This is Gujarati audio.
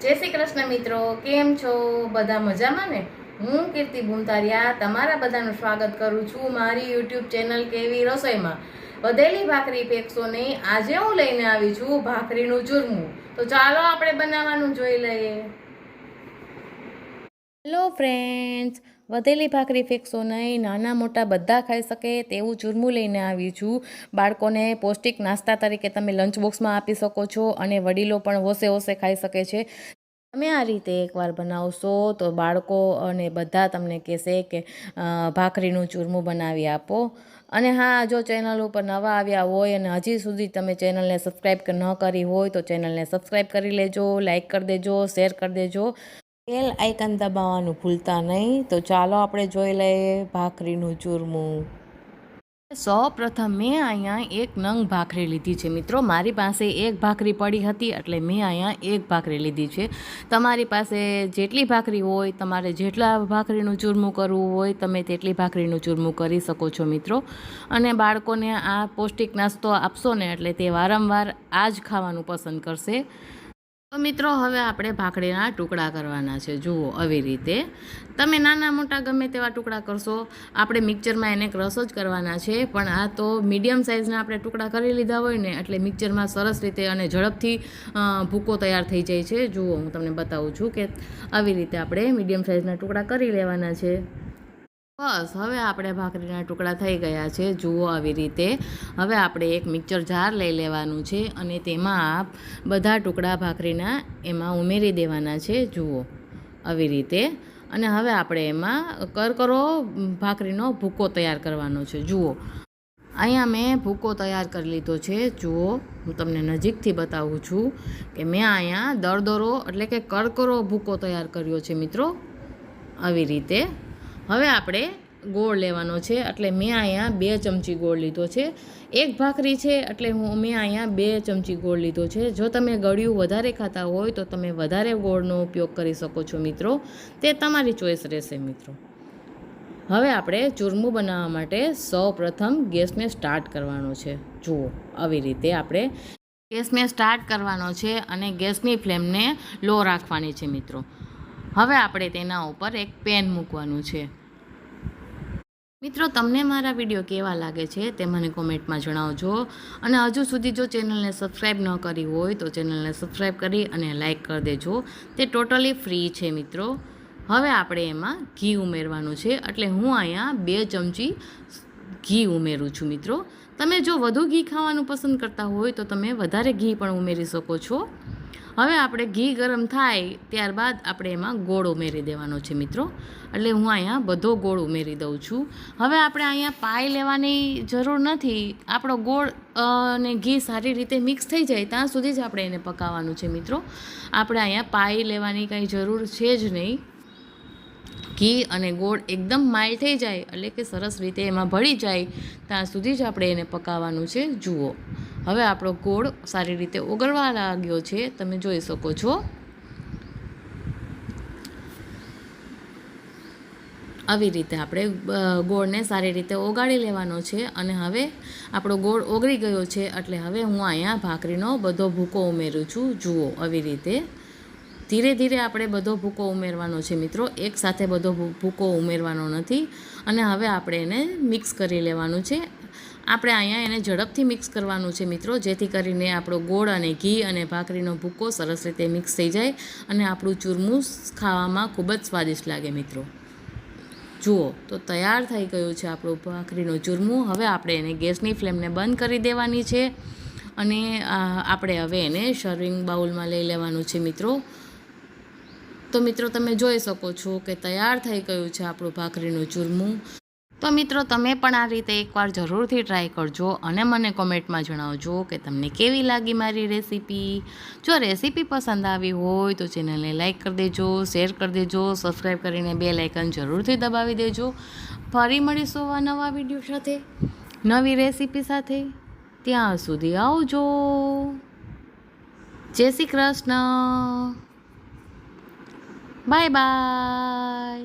જય શ્રી કૃષ્ણ મિત્રો, કેમ છો? બધા મજામાં ને? હું કીર્તિ ભૂમતારિયા તમારા બધાનું સ્વાગત કરું છું મારી યુટ્યુબ ચેનલ કેવી રસોઈમાં. વધેલી ભાખરી નહીં આજે હું લઈને આવી છું ભાખરીનું ચૂરમું. તો ચાલો આપણે બનાવવાનું જોઈ લઈએ. હેલો ફ્રેન્ડ્સ, વધેલી ભાખરી ફેંકશો નહીં, નાના મોટા બધા ખાઈ શકે તેવું ચૂરમું લઈને આવી છું. બાળકોને પૌષ્ટિક નાસ્તા તરીકે તમે લંચ બોક્સમાં આપી શકો છો અને વડીલો પણ હોશે હોશે ખાઈ શકે છે. તમે આ રીતે એકવાર બનાવશો તો બાળકો અને બધા તમને કહેશે કે ભાખરીનું ચૂરમું બનાવી આપો. અને હા, જો ચેનલ ઉપર નવા આવ્યા હોય અને હજી સુધી તમે ચેનલને સબસ્ક્રાઈબ ન કરી હોય તો ચેનલને સબસ્ક્રાઈબ કરી લેજો લાઇક કરી દેજો શેર કરી દેજો. બેલ આઇકન દબાવવાનું ભૂલતા નહીં. તો ચાલો આપણે જોઈ લઈએ ભાખરીનું ચૂરમું. સૌ પ્રથમ મેં અહીંયા એક નંગ ભાખરી લીધી છે. મિત્રો, મારી પાસે એક ભાખરી પડી હતી એટલે મેં અહીંયા એક ભાખરી લીધી છે. તમારી પાસે જેટલી ભાખરી હોય, તમારે જેટલા ભાખરીનું ચૂરમું કરવું હોય, તમે તેટલી ભાખરીનું ચૂરમું કરી શકો છો, મિત્રો. અને બાળકોને આ પૌષ્ટિક નાસ્તો આપશો ને એટલે તે વારંવાર આ જ ખાવાનું પસંદ કરશે. તો મિત્રો, હવે આપણે ભાખરીના ટુકડા કરવાના છે. જુઓ, આવી રીતે. તમે નાના મોટા ગમે તેવા ટુકડા કરશો. આપણે મિક્સરમાં એને ક્રશ જ કરવાના છે. પણ આ તો મીડિયમ સાઇઝના આપણે ટુકડા કરી લીધા હોય ને, એટલે મિક્સરમાં સરસ રીતે અને ઝડપથી ભૂકો તૈયાર થઈ જાય છે. જુઓ, હું તમને બતાવું છું કે આવી રીતે આપણે મીડિયમ સાઇઝના ટુકડા કરી લેવાના છે. બસ, હવે આપણે ભાખરીના ટુકડા થઈ ગયા છે, જુઓ આવી રીતે. હવે આપણે એક મિક્સર જાર લઈ લેવાનું છે અને તેમાં બધા ટુકડા ભાખરીના એમાં ઉમેરી દેવાના છે, જુઓ આવી રીતે. અને હવે આપણે એમાં કરકરો ભાખરીનો ભૂકો તૈયાર કરવાનો છે, જુઓ. અહીંયા મેં ભૂકો તૈયાર કરી લીધો છે, જુઓ. હું તમને નજીકથી બતાવું છું કે મેં અહીંયા દરદરો એટલે કે કરકરો ભૂકો તૈયાર કર્યો છે, મિત્રો. આવી રીતે. હવે આપણે ગોળ લેવાનો છે. એટલે મેં અહીંયા બે ચમચી ગોળ લીધો છે. એક ભાખરી છે, એટલે હું, મેં અહીંયા બે ચમચી ગોળ લીધો છે. જો તમે ગળ્યું વધારે ખાતા હોય તો તમે વધારે ગોળનો ઉપયોગ કરી શકો છો મિત્રો. તે તમારી ચોઈસ રહેશે મિત્રો. હવે આપણે ચૂરમું બનાવવા માટે સૌ પ્રથમ ગેસને સ્ટાર્ટ કરવાનો છે. જુઓ, આવી રીતે આપણે ગેસને સ્ટાર્ટ કરવાનો છે અને ગેસની ફ્લેમને લો રાખવાની છે મિત્રો. હવે આપણે તેના ઉપર એક પેન મૂકવાનું છે. મિત્રો, તમને મારા વીડિયો કેવા લાગે છે તે મને કોમેન્ટમાં જણાવજો. અને હજુ સુધી જો ચેનલને સબસ્ક્રાઈબ ન કરી હોય તો ચેનલને સબસ્ક્રાઈબ કરી અને લાઈક કરી દેજો. તે ટોટલી ફ્રી છે, મિત્રો. હવે આપણે એમાં ઘી ઉમેરવાનું છે. એટલે હું અહીંયા બે ચમચી ઘી ઉમેરું છું, મિત્રો. તમે જો વધુ ઘી ખાવાનું પસંદ કરતા હોય તો તમે વધારે ઘી પણ ઉમેરી શકો છો. હવે આપણે ઘી ગરમ થાય ત્યારબાદ આપણે એમાં ગોળ ઉમેરી દેવાનો છે મિત્રો. એટલે હું અહીંયા બધો ગોળ ઉમેરી દઉં છું. હવે આપણે અહીંયા પાય લેવાની જરૂર નથી. આપણો ગોળ અને ઘી સારી રીતે મિક્સ થઈ જાય ત્યાં સુધી જ આપણે એને પકાવવાનું છે મિત્રો. આપણે અહીંયા પાય લેવાની કંઈ જરૂર છે જ નહીં. ઘી અને ગોળ એકદમ માઇલ થઈ જાય એટલે કે સરસ રીતે એમાં ભળી જાય ત્યાં સુધી જ આપણે એને પકાવવાનું છે. જુઓ. હવે આપણો ગોળ સારી રીતે ઓગળવા લાગ્યો છે, તમે જોઈ શકો છો. આવી રીતે આપણે ગોળને સારી રીતે ઓગાળી લેવાનો છે અને હવે આપણો ગોળ ઓગળી ગયો છે એટલે હવે હું અહીંયા ભાખરીનો બધો ભૂકો ઉમેરું છું. જુઓ આવી રીતે. ધીરે ધીરે આપણે બધો ભૂકો ઉમેરવાનો છે મિત્રો. એકસાથે બધો ભૂકો ઉમેરવાનો નથી. અને હવે આપણે એને મિક્સ કરી લેવાનું છે. આપણે અહીંયા એને ઝડપથી મિક્સ કરવાનું છે મિત્રો, જેથી કરીને આપણો ગોળ અને ઘી અને ભાખરીનો ભૂકો સરસ રીતે મિક્સ થઈ જાય અને આપણું ચૂરમું ખાવામાં ખૂબ જ સ્વાદિષ્ટ લાગે મિત્રો. જુઓ, તો તૈયાર થઈ ગયું છે આપણું ભાખરીનું ચૂરમું. હવે આપણે એને ગેસની ફ્લેમને બંધ કરી દેવાની છે અને આપણે હવે એને સર્વિંગ બાઉલમાં લઈ લેવાનું છે મિત્રો. તો મિત્રો, તમે જોઈ શકો છો કે તૈયાર થઈ ગયું છે આપણું ભાખરીનું ચૂરમું. તો મિત્રો, તમે પણ આ રીતે એકવાર જરૂરથી ટ્રાય કરજો અને મને કોમેન્ટમાં જણાવજો કે તમને કેવી લાગી મારી રેસીપી જો રેસીપી પસંદ આવી હોય તો ચેનલને લાઇક કરી દેજો શેર કરી દેજો સબસ્ક્રાઈબ કરીને બે લાઇકન જરૂરથી દબાવી દેજો. ફરી મળીશું આ નવા વીડિયો સાથે, નવી રેસીપી સાથે. ત્યાં સુધી આવજો. જય Shri Krishna. Bye bye